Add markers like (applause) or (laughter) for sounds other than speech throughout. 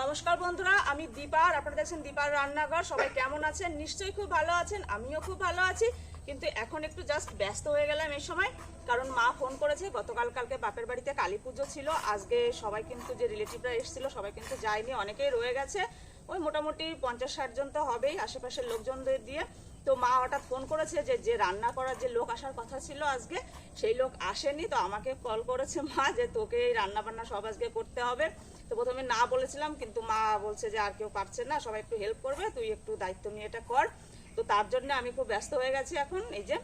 নমস্কার বন্ধুরা, আমি দীপা আর আপনারা দেখছেন দীপার রান্নাঘর। সবাই কেমন আছেন? নিশ্চয়ই খুব ভালো আছেন, আমিও খুব ভালো আছি। কিন্তু এখন একটু জাস্ট ব্যস্ত হয়ে গেলাম এই সময়, কারণ মা ফোন করেছে, গতকাল কালকে বাপের বাড়িতে কালী পুজো ছিল। আজকে সবাই কিন্তু যে রিলেটিভরা এসেছিল, সবাই কিন্তু যায়নি, অনেকেই রয়ে গেছে। ওই মোটামুটি পঞ্চাশ ষাট জন তো হবেই, আশেপাশের লোকজনদের দিয়ে। তো মা হঠাৎ ফোন করেছে যে যে রান্না করার যে লোক আসার কথা ছিল আজকে, সেই লোক আসেনি। তো আমাকে কল করেছে মা যে, তোকে এই রান্না বান্না সব আজকে করতে হবে। তো প্রথমে না বলেছিলাম, কিন্তু মা বলছে যে আর কেউ পারছে না, সবাই একটু হেল্প করবে, তুই একটু দায়িত্ব নিয়ে এটা কর। তো তার জন্য আমি খুব ব্যস্ত হয়ে গেছি এখন, এই যে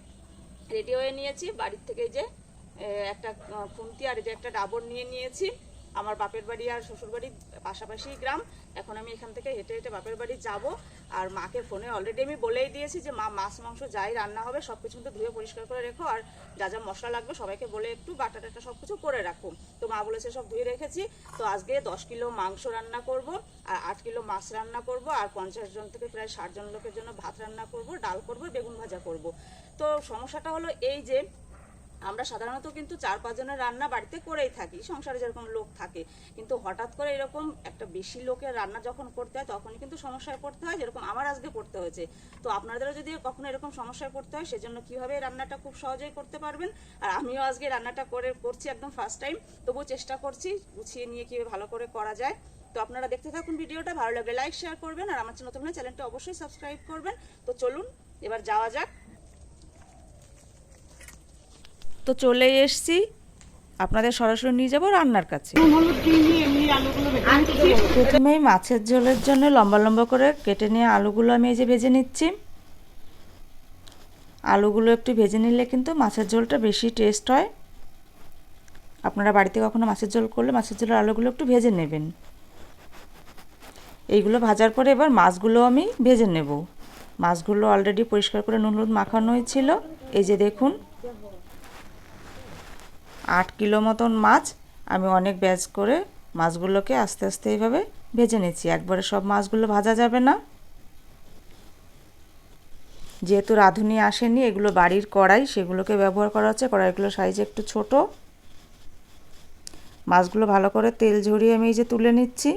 রেডি হয়ে নিয়েছি। বাড়ির থেকে যে একটা খুন্তি আর এই যে একটা ডাবর নিয়ে নিয়েছি। আমার বাপের বাড়ি আর শ্বশুর বাড়ি পাশাপাশি গ্রাম। এখন আমি এখান থেকে হেঁটে হেঁটে বাপের বাড়ি যাব। আর মাকে ফোনে অলরেডি আমি বলেই দিয়েছি যে, মা, মাছ, মাংস যাই রান্না হবে সব কিছু কিন্তু ধুয়ে পরিষ্কার করে রেখো, আর যা যা মশলা লাগবে সবাইকে বলে একটু বাটা টাটা সব কিছু করে রাখো। তো মা বলেছে, সব ধুয়ে রেখেছি, তো আজকে দশ কিলো মাংস রান্না করব, আর আট কিলো মাছ রান্না করব, আর পঞ্চাশ জন থেকে প্রায় ষাট জন লোকের জন্য ভাত রান্না করব, ডাল করব, বেগুন ভাজা করব। তো সমস্যাটা হলো এই যে আমরা সাধারণত কিন্তু চার পাঁচজনের রান্না বাড়িতে করেই থাকি, সংসারে যেরকম লোক থাকে। কিন্তু হঠাৎ করে এরকম একটা বেশি লোকের রান্না যখন করতে হয়, তখনই কিন্তু সমস্যায় পড়তে হয়, যেরকম আমার আজকে পড়তে হয়েছে। তো আপনাদেরও যদি কখনো এরকম সমস্যায় পড়তে হয়, সেজন্য কীভাবে রান্নাটা খুব সহজেই করতে পারবেন? আর আমিও আজকে রান্নাটা করে, করছি একদম ফার্স্ট টাইম তবুও চেষ্টা করছি গুছিয়ে নিয়ে কীভাবে ভালো করে করা যায়। তো আপনারা দেখতে থাকুন ভিডিওটা, ভালো লাগলে লাইক শেয়ার করবেন, আর আমার নতুন চ্যানেলটা অবশ্যই সাবস্ক্রাইব করবেন। তো চলুন, এবার যাওয়া যাক। তো চলে এসছি। আপনাদের সরাসরি নিয়ে যাব রান্নার কাছে। প্রথমেই মাছের ঝোলের জন্য লম্বা লম্বা করে কেটে নিয়ে আলুগুলো আমি এই যে ভেজে নিচ্ছি। আলুগুলো একটু ভেজে নিলে কিন্তু মাছের ঝোলটা বেশি টেস্ট হয়। আপনারা বাড়িতে কখনো মাছের ঝোল করলে মাছের ঝোলের আলুগুলো একটু ভেজে নেবেন। এইগুলো ভাজার পরে এবার মাছগুলো আমি ভেজে নেব। মাছগুলো অলরেডি পরিষ্কার করে নুন হলুদ মাখানো হয়েছিল এই যে দেখুন আট কিলো মতন মাছ আমি অনেক ব্যাচ করে মাছগুলোকে আস্তে আস্তে এইভাবে ভেজে নিচ্ছি। একবারে সব মাছগুলো ভাজা যাবে না। যেহেতু রাঁধুনি আসেনি, এগুলো বাড়ির কড়াই, সেগুলোকে ব্যবহার করা হচ্ছে। কড়াইগুলো সাইজ একটু ছোট। মাছগুলো ভালো করে তেল ঝরিয়ে আমি এই যে তুলে নিচ্ছি।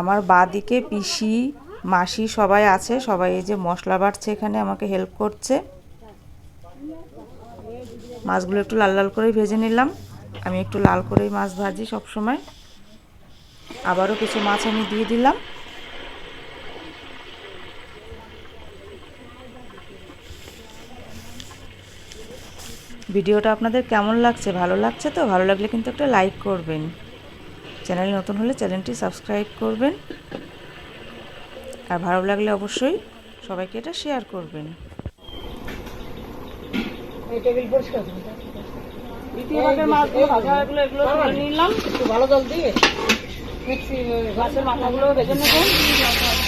আমার বাদিকে পিসি মাসি সবাই আছে, সবাই এই যে মশলা বাটছে এখানে, আমাকে হেল্প করছে। মাছগুলো একটু লাল লাল করেই ভেজে নিলাম। আমি একটু লাল করেই মাছ ভাজি সব সময় আবারও কিছু মাছ আমি দিয়ে দিলাম। ভিডিওটা আপনাদের কেমন লাগছে? ভালো লাগছে তো? ভালো লাগলে কিন্তু একটা লাইক করবেন। চ্যানেল নতুন হলে চ্যানেলটি সাবস্ক্রাইব করবেন। আর ভালো লাগলে অবশ্যই সবাইকে এটা শেয়ার করবেন। দ্বিতীয়ভাবে মাছগুলো ভাজা এগুলো এগুলো তুলে নিলাম। একটু ভালো জল দিয়ে মাছের মাথাগুলো ভেজে নেব।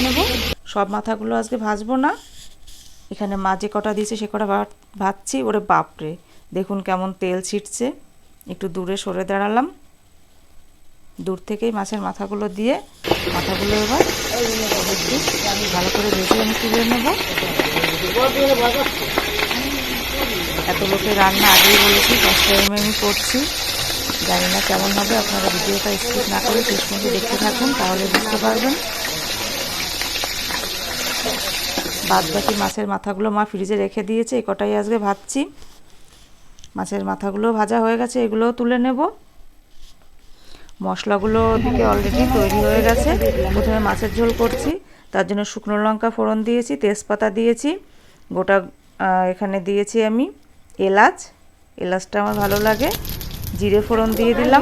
নেব। সব মাথাগুলো আজকে ভাজবো না। এখানে মা যে কটা দিয়েছে সে কটা ভাত- ভাজছি। ওরে বাপরে দেখুন কেমন তেল ছিটছে। একটু দূরে সরে দাঁড়ালাম। দূর থেকেই মাছের মাথাগুলো দিয়ে মাথাগুলো এবার ভালো করে ভেজে আমি তুলে নেব। এত লোকের রান্না আগেই বলেছি ফার্স্ট টাইমে আমি করছি। জানি না কেমন হবে, আপনারা ভিডিওটা স্কিপ না করে শেষ পর্যন্ত দেখতে থাকুন, তাহলে বুঝতে পারবেন। বাদ বাকি মাছের মাথাগুলো মা ফ্রিজে রেখে দিয়েছে এই কটাই আজকে ভাজছি। মাছের মাথাগুলো ভাজা হয়ে গেছে, এগুলোও তুলে নেব। মশলাগুলো দিকে অলরেডি তৈরি হয়ে গেছে। প্রথমে মাছের ঝোল করছি, তার জন্য শুকনো লঙ্কা ফোড়ন দিয়েছি, তেজপাতা দিয়েছি, গোটা এখানে দিয়েছি আমি এলাচ। এলাচটা আমার ভালো লাগে, জিরে ফোড়ন দিয়ে দিলাম।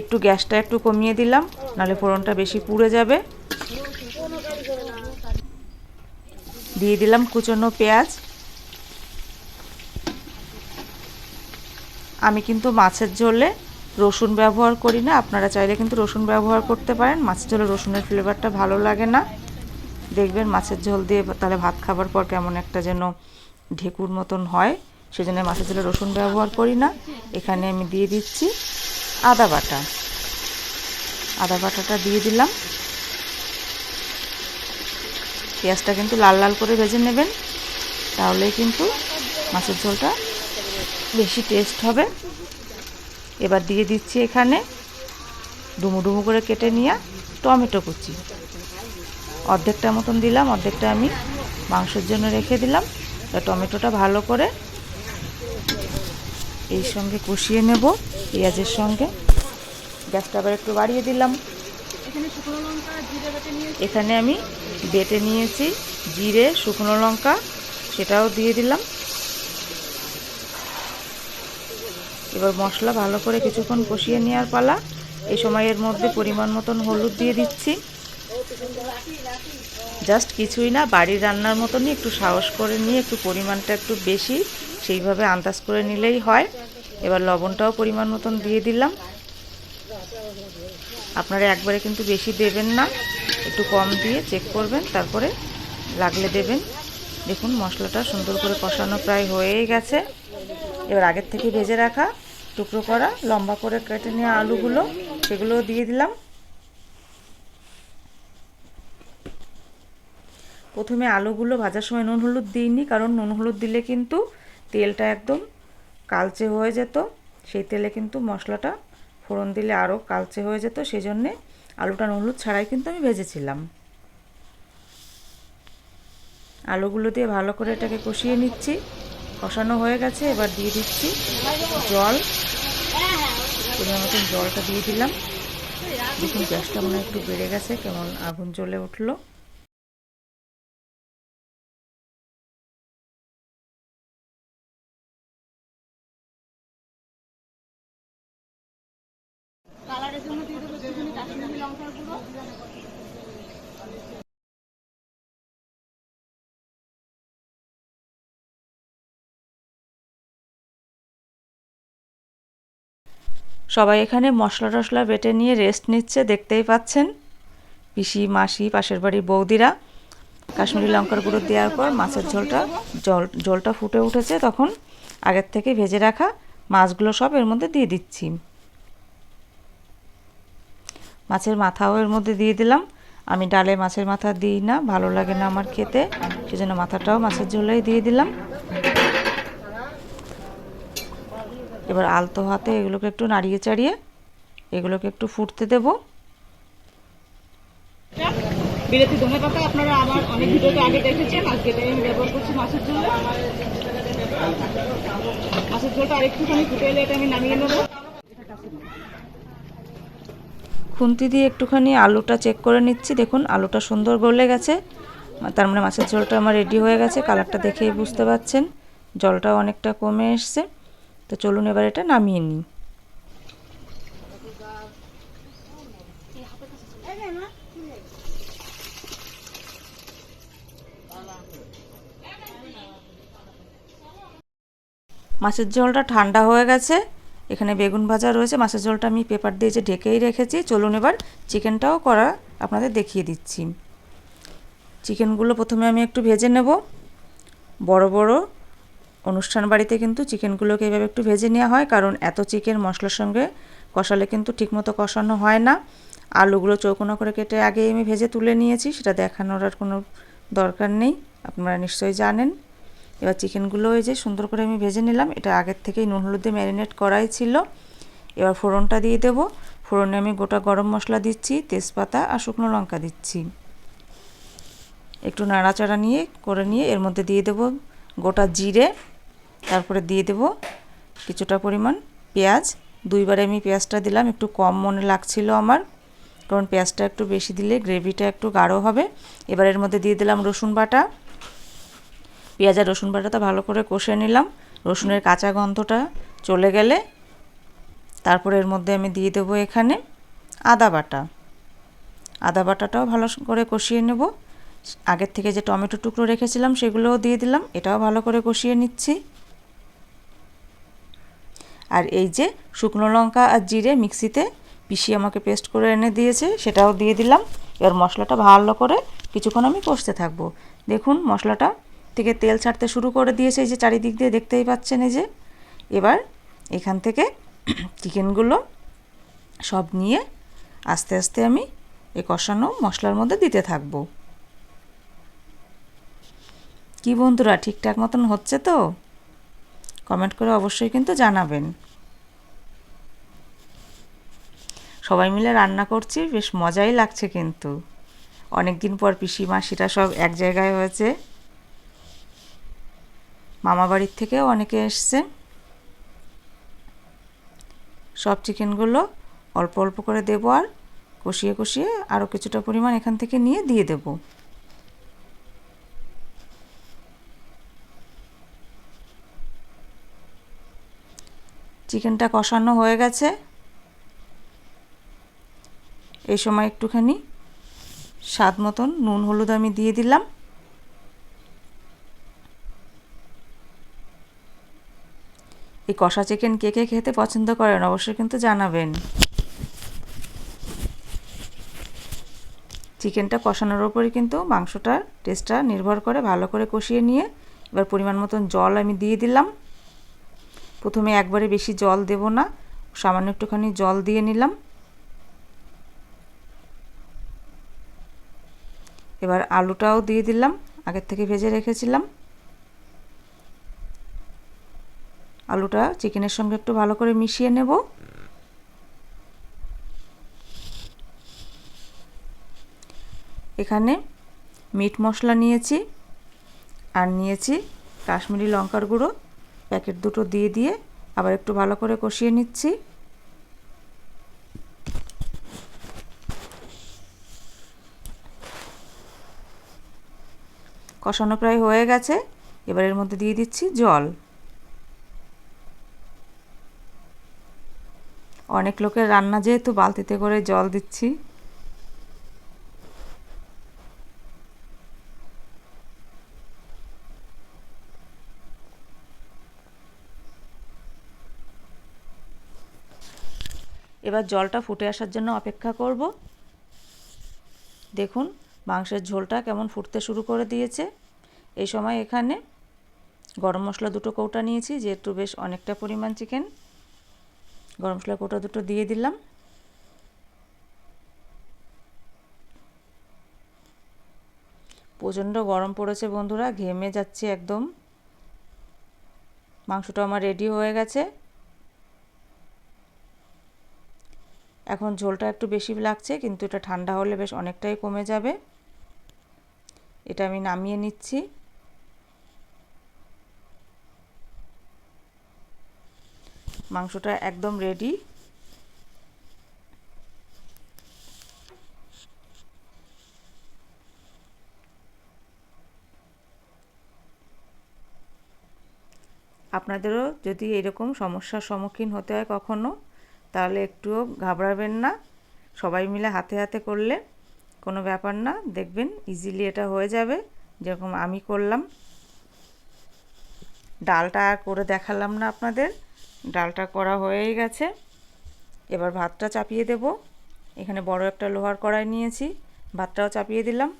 একটু গ্যাসটা একটু কমিয়ে দিলাম, নাহলে ফোড়নটা বেশি পুড়ে যাবে। দিয়ে দিলাম কুচনো পেঁয়াজ। আমি কিন্তু মাছের ঝোলে রসুন ব্যবহার করি না। আপনারা চাইলে কিন্তু রসুন ব্যবহার করতে পারেন। মাছের ঝোলে রসুনের ফ্লেভারটা ভালো লাগে না। দেখবেন মাছের ঝোল দিয়ে তাহলে ভাত খাবার পর কেমন একটা যেন ঢেকুর মতন হয়। সেজন্য মাছের ঝোলে রসুন ব্যবহার করি না। এখানে আমি দিয়ে দিচ্ছি আদা বাটা। আদা বাটাটা দিয়ে দিলাম। পেঁয়াজটা কিন্তু লাল লাল করে ভেজে নেবেন। তাহলেই কিন্তু মাছের ঝোলটা বেশি টেস্ট হবে। এবার দিয়ে দিচ্ছি এখানে ডুমু ডুমু করে কেটে নিয়ে টমেটো কুচি। অর্ধেকটা মতন দিলাম অর্ধেকটা আমি মাংসের জন্য রেখে দিলাম। তা টমেটোটা ভালো করে এই সঙ্গে কষিয়ে নেব পেঁয়াজের সঙ্গে। গ্যাসটা আবার একটু বাড়িয়ে দিলাম। এখানে আমি বেটে নিয়েছি জিরে শুকনো লঙ্কা সেটাও দিয়ে দিলাম। এবার মশলা ভালো করে কিছুক্ষণ কষিয়ে নেওয়ার পালা। এই সময়ের মধ্যে পরিমাণ মতন হলুদ দিয়ে দিচ্ছি। জাস্ট কিছুই না, বাড়ির রান্নার মতনই একটু সাহস করে নিয়ে একটু পরিমাণটা একটু বেশি, সেইভাবে আন্দাজ করে নিলেই হয়। এবার লবণটাও পরিমাণ মতন দিয়ে দিলাম। আপনারা একবারে কিন্তু বেশি দেবেন না, একটু কম দিয়ে চেক করবেন, তারপরে লাগলে দেবেন। দেখুন মশলাটা সুন্দর করে কষানো প্রায় হয়েই গেছে। এবার আগের থেকে ভেজে রাখা টুকরো করা, লম্বা করে কেটে নেওয়া আলুগুলো, সেগুলোও দিয়ে দিলাম। প্রথমে আলুগুলো ভাজার সময় নুন হলুদ দিইনি, কারণ নুন হলুদ দিলে কিন্তু তেলটা একদম কালচে হয়ে যেত। সেই তেলে কিন্তু মশলাটা ফোড়ন দিলে আরও কালচে হয়ে যেত সেই জন্যে আলুটা নুন হলুদ ছাড়াই কিন্তু আমি ভেজেছিলাম। আলুগুলো দিয়ে ভালো করে এটাকে কষিয়ে নিচ্ছি। কষানো হয়ে গেছে, এবার দিয়ে দিচ্ছি জল। পরিমাণ মতন জলটা দিয়ে দিলাম। দেখুন গ্যাসটা মনে একটু বেড়ে গেছে, কেমন আগুন জ্বলে উঠল কালারের জন্য দিয়ে দেবো একটুখানি কাশ্মীরি লঙ্কার গুঁড়ো সবাই এখানে মশলা টশলা বেটে নিয়ে রেস্ট নিচ্ছে, দেখতেই পাচ্ছেন। পিসি, মাসি, পাশের বাড়ির বৌদিরা। কাশ্মীরি লঙ্কার গুঁড়ো দেওয়ার পর মাছের ঝোলটা, জল, জলটা ফুটে উঠেছে তখন আগের থেকে ভেজে রাখা মাছগুলো সব এর মধ্যে দিয়ে দিচ্ছি। মাছের মাথাও এর মধ্যে দিয়ে দিলাম। আমি ডালে মাছের মাথা দিই না, ভালো লাগে না আমার খেতে, সেজন্য মাথাটাও মাছের ঝোলেই দিয়ে দিলাম। এবার আলতো হাতে এগুলোকে একটু নাড়িয়ে চাড়িয়ে এগুলোকে একটু ফুটতে দেব। বিলেতি ধনে পাতা আপনারা আমার অনেক ভিডিওতে আগে দেখেছেন আজকে এটাই আমি ব্যবহার করছি মাছের জন্য মাছের ঝোলটা আরেকটুখানি ফুটে এলে এটা আমি নামিয়ে নেব। খুন্তি দিয়ে একটুখানি আলুটা চেক করে নিচ্ছি। দেখুন আলুটা সুন্দর গলে গেছে। তার মানে মাছের ঝোলটা আমার রেডি হয়ে গেছে। কালারটা দেখেই বুঝতে পাচ্ছেন। জলটাও অনেকটা কমে এসছে। তো চলুন এবার এটা নামিয়ে নিই। মাছের ঝোলটা ঠান্ডা হয়ে গেছে, এখানে বেগুন ভাজা রয়েছে। মাছের ঝোলটা আমি পেপার দিয়ে যে ঢেকেই রেখেছি, চলুন এবার চিকেনটাও করা আপনাদের দেখিয়ে দিচ্ছি। চিকেনগুলো প্রথমে আমি একটু ভেজে নেব। বড় বড় অনুষ্ঠান বাড়িতে কিন্তু চিকেনগুলোকে এভাবে একটু ভেজে নেওয়া হয়, কারণ এত চিকেন মশলার সঙ্গে কষালে কিন্তু ঠিকমতো কষানো হয় না। আলুগুলো চৌকোনো করে কেটে আগে আমি ভেজে তুলে নিয়েছি, সেটা দেখানোর আর কোনো দরকার নেই, আপনারা নিশ্চয়ই জানেন। এবার চিকেনগুলো ওই যে সুন্দর করে আমি ভেজে নিলাম, এটা আগের থেকেই নুন হলুদে ম্যারিনেট করাই ছিল। এবার ফোড়নটা দিয়ে দেবো। ফোড়নে আমি গোটা গরম মশলা দিচ্ছি, তেজপাতা আর শুকনো লঙ্কা দিচ্ছি। একটু নাড়াচাড়া নিয়ে, করে নিয়ে এর মধ্যে দিয়ে দেবো গোটা জিরে। তারপরে দিয়ে দেব কিছুটা পরিমাণ পেঁয়াজ। দুইবারে আমি পেঁয়াজটা দিলাম, একটু কম মনে লাগছিল আমার, কারণ পেঁয়াজটা একটু বেশি দিলে গ্রেভিটা একটু গাঢ় হবে। এবার এর মধ্যে দিয়ে দিলাম রসুন বাটা। পেঁয়াজ আর রসুন বাটাটা ভালো করে কষে নিলাম। রসুনের কাঁচা গন্ধটা চলে গেলে তারপরে এর মধ্যে আমি দিয়ে দেবো এখানে আদা বাটা। আদা বাটাটাও ভালো করে কষিয়ে নেব। আগের থেকে যে টমেটো টুকরো রেখেছিলাম সেগুলোও দিয়ে দিলাম, এটাও ভালো করে কষিয়ে নিচ্ছি। আর এই যে শুকনো লঙ্কা আর জিরে মিক্সিতে পিষিয়ে আমাকে পেস্ট করে এনে দিয়েছে, সেটাও দিয়ে দিলাম। এবার মশলাটা ভালো করে কিছুক্ষণ আমি কষতে থাকব। দেখুন, মশলাটা থেকে তেল ছাড়তে শুরু করে দিয়েছে এই যে চারিদিক দিয়ে, দেখতেই পাচ্ছেন এই যে। এবার এখান থেকে (clears throat) চিকেনগুলো সব নিয়ে আস্তে আস্তে আমি এই কষানো মশলার মধ্যে দিতে থাকব। কি বন্ধুরা, ঠিকঠাক মতন হচ্ছে তো? কমেন্ট করে অবশ্যই কিন্তু জানাবেন। সবাই মিলে রান্না করছি, বেশ মজাই লাগছে কিন্তু। অনেক দিন পর পিসি মাসিরা সব এক জায়গায় হয়েছে। মামা বাড়ির থেকেও অনেকে এসছে। সব চিকেনগুলো অল্প অল্প করে দেবো আর কষিয়ে কষিয়ে আরও কিছুটা পরিমাণ এখান থেকে নিয়ে দিয়ে দেব। চিকেনটা কষানো হয়ে গেছে। এই সময় একটুখানি স্বাদ মতন নুন, হলুদ আমি দিয়ে দিলাম। এই কষা চিকেন কে কে খেতে পছন্দ করেন অবশ্যই কিন্তু জানাবেন। চিকেনটা কষানোর ওপরই কিন্তু মাংসটার টেস্টটা নির্ভর করে ভালো করে কষিয়ে নিয়ে এবার পরিমাণ মতন জল আমি দিয়ে দিলাম। প্রথমে একবারে বেশি জল দেব না, সামান্য একটুখানি জল দিয়ে নিলাম। এবার আলুটাও দিয়ে দিলাম, আগের থেকে ভেজে রেখেছিলাম। আলুটা চিকেনের সঙ্গে একটু ভালো করে মিশিয়ে নেব। এখানে মিট মশলা নিয়েছি, আর নিয়েছি কাশ্মীরি লঙ্কার গুঁড়ো। প্যাকেট দুটো দিয়ে দিয়ে আবার একটু ভালো করে কষিয়ে নিচ্ছি। কষানো প্রায় হয়ে গেছে, এবার এর মধ্যে দিয়ে দিচ্ছি জল। অনেক লোকের রান্না যেহেতু বালতিতে করে জল দিচ্ছি। এবার জলটা ফুটে আসার জন্য অপেক্ষা করব। দেখুন, মাংসের ঝোলটা কেমন ফুটতে শুরু করে দিয়েছে। এই সময় এখানে গরম মশলা দুটো কৌটা নিয়েছি, যেহেতু বেশ অনেকটা পরিমাণ চিকেন। গরম মশলা কৌটা দুটো দিয়ে দিলাম। প্রচণ্ড গরম পড়েছে বন্ধুরা, ঘেমে যাচ্ছে একদম। মাংসটা আমার রেডি হয়ে গেছে। এখন ঝোলটা একটু বেশি লাগছে, কিন্তু এটা ঠান্ডা হলে বেশ অনেকটাই কমে যাবে। এটা আমি নামিয়ে নিচ্ছি। মাংসটা একদম রেডি আপনাদেরও যদি এরকম সমস্যার সম্মুখীন হতে হয় কখনো তাহলে একটুও ঘাবড়াবেন না। সবাই মিলে হাতে হাতে করলে কোনো ব্যাপার না। দেখবেন ইজিলি এটা হয়ে যাবে, যেরকম আমি করলাম। ডালটা আর করে দেখালাম না আপনাদের। ডালটা করা হয়েই গেছে। এবার ভাতটা চাপিয়ে দেব। এখানে বড় একটা লোহার কড়াই নিয়েছি। ভাতটাও চাপিয়ে দিলাম।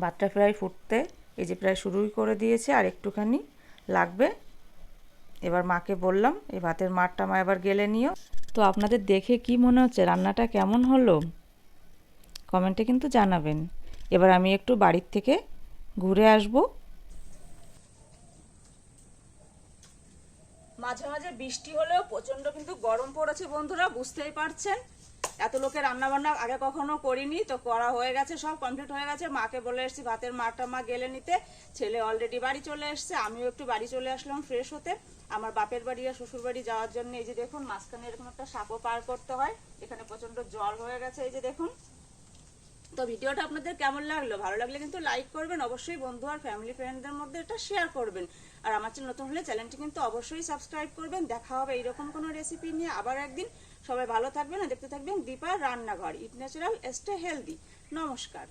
ভাতটা প্রায় ফুটতে, এই যে প্রায় শুরুই করে দিয়েছে, আর একটুখানি লাগবে। এবার মাকে বললাম এই ভাতের মারটা মা এবার গেলে নিও। তো আপনাদের দেখে কি মনে হচ্ছে রান্নাটা কেমন হলো? কমেন্টে কিন্তু জানাবেন। এবার আমি একটু বাড়ির থেকে ঘুরে আসব। মাঝে মাঝে বৃষ্টি হলেও প্রচণ্ড কিন্তু গরম পড়েছে বন্ধুরা বুঝতেই পারছেন। এত লোকের রান্না বান্না আগে কখনো করিনি তো করা হয়ে গেছে সব কমপ্লিট হয়ে গেছে। মাকে বলে এসেছি ভাতের মাটা মা গেলে নিতে। ছেলে অলরেডি বাড়ি চলে এসছে আমিও একটু বাড়ি চলে আসলাম ফ্রেশ হতে। আমার বাপের বাড়ি আর শ্বশুর বাড়ি যাওয়ার জন্য এই যে দেখুন, মাঝখানে এরকম একটা সাঁকো পার করতে হয়। এখানে প্রচণ্ড জল হয়ে গেছে, এই যে দেখুন। তো ভিডিওটা আপনাদের কেমন লাগল? ভালো লাগলে কিন্তু লাইক করবেন, অবশ্যই বন্ধু আর ফ্যামিলি ফ্রেন্ডদের মধ্যে এটা শেয়ার করবেন। আর আমার চ্যানেল নতুন হলে চ্যানেলটি কিন্তু অবশ্যই সাবস্ক্রাইব করবেন। দেখা হবে এইরকম কোনো রেসিপি নিয়ে আবার একদিন। সবাই ভালো থাকবেন আর দেখতে থাকবেন দীপা রান্নাঘর। ইট ন্যাচারাল স্টে হেলদি নমস্কার।